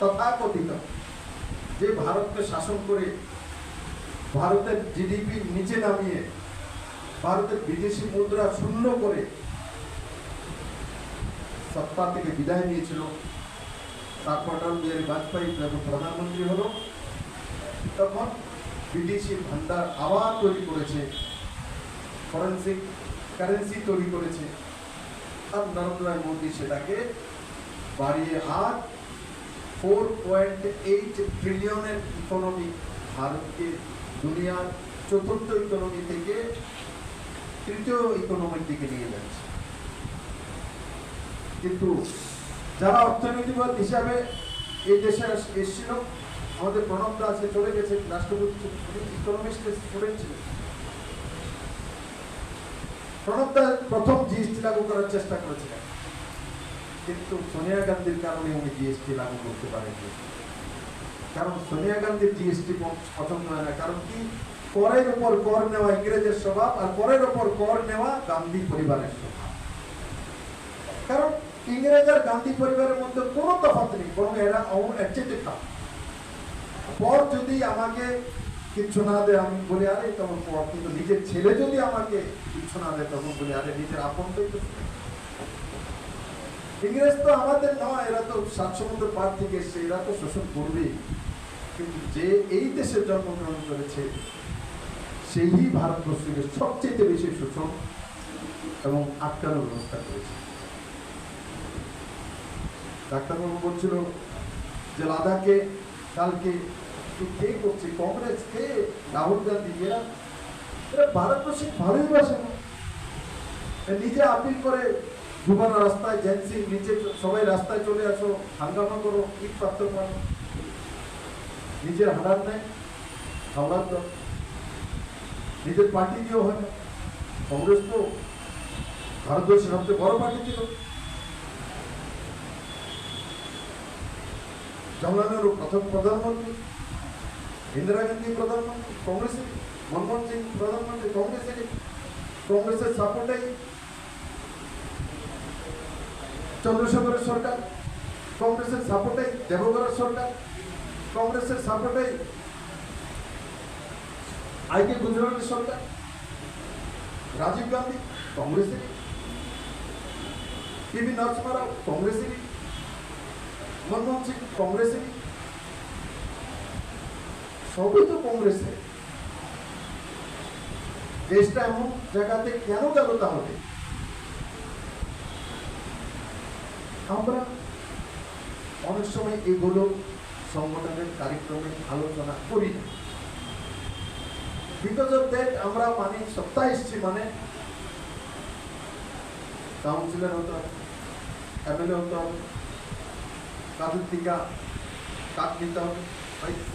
তথাকথিত। যে ভারতকে শাসন করে ভারতের জিডিপি নিচে নামিয়ে ভারতের বিদেশি মুদ্রা শূন্য করে সত্তা থেকে বিদায় নিয়েছিল তারপর অটল বিহারী বাজপেয়ী যখন প্রধানমন্ত্রী হলো। তখন বিদেশি ভান্ডার আবার তৈরি করেছে ফরেন্সিক কারেন্সি তৈরি করেছে। আর নরেন্দ্র মোদী সেটাকে বাড়িয়ে ফোর পয়েন্ট এইট ট্রিলিয়নের ইকোনমি ভারতকে দুনিয়ার চতুর্থ ইকোনমি থেকে তৃতীয় ইকোনমির দিকে নিয়ে যাচ্ছে। কিন্তু যারা অর্থনীতিবাদ হিসাবে এই দেশে এসেছিল, আমাদের প্রণব দাস সে চলে গেছে রাষ্ট্রপতি ইকোনমিক্স স্টুডেন্ট প্রথম লাগু করার চেষ্টা করেছিলেন কিন্তু সোনিয়া গান্ধীর কারণে উনি জিএসটি লাগু করতে পারেননি। কারণ সোনিয়া গান্ধীর জিএসটি পছন্দ হয় না। কারণ কি? করের উপর কর নেওয়া ইংরেজের স্বভাব আর করের উপর কর নেওয়া গান্ধী পরিবারের স্বভাব। কারণ ইংরেজ আর গান্ধী পরিবারের মধ্যে কোনো তফাৎ নেই, বরং এরা অ- এর চেয়ে পর যদি আমাকে কিচ্ছু না দেয়, আমি বলি, আরে, তখন পর কিন্তু নিজের ছেলে যদি আমাকে কিচ্ছু না দেয়, তখন বলি, আরে, নিজের আপন তো ইংরেজ তো আমাদের নয়, এরা তো সাত সমুদ্র পার থেকে এসছে, এরা তো শোষণ করবেই। কিন্তু যে এই দেশে জন্মগ্রহণ করেছে, সেই ভারতবর্ষের সবচেয়ে বেশি শোষণ এবং আটকানোর ব্যবস্থা করেছে। ডাক্তারবাবু বলছিল যে, লাদাখে কালকে কি কে করছে কংগ্রেস কে রাহুল গান্ধী এরা এরা ভারতবর্ষে ভালোই বাসে না। নিজে আপিল করে যুবরা রাস্তায় জেন্সি নিচে সবাই রাস্তায় চলে আসো, হাঙ্গামা করো, ইট পাত্র মানো নিজের হারার নেই, হাওড়ার দল। নিজের পার্টি দিয়েও হয় না। কংগ্রেস তো ভারতবর্ষের সবচেয়ে বড় পার্টি ছিল। জওয়াহরলাল নেহরু প্রথম প্রধানমন্ত্রী। ইন্দিরা গান্ধী প্রধানমন্ত্রী, কংগ্রেসের মনমোহন সিং প্রধানমন্ত্রী, কংগ্রেসের কংগ্রেসের সাপোর্টেই চন্দ্রশেখরের সরকার। কংগ্রেসের সাপোর্টেই দেবগড়ের সরকার। কংগ্রেসের সাপোর্টেই আইকে গুজরাটের সরকার। রাজীব গান্ধী, কংগ্রেসের। পিভি নরসিংহ রাও কংগ্রেসেরই মনমোহন সিং কংগ্রেসেরই সবই তো কংগ্রেসের। দেশটা এমন জায়গাতে কেন গেল তাহলে? আমরা অনেক সময় এগুলো সংগঠনের কার্যক্রমে আলোচনা করি না। বিকজ অফ দ্যাট আমরা মানে সপ্তাহে এসছি মানে কাউন্সিলর হতে এমএলএ হতে কাজের টিকা কাজ নিতে হবে Bye.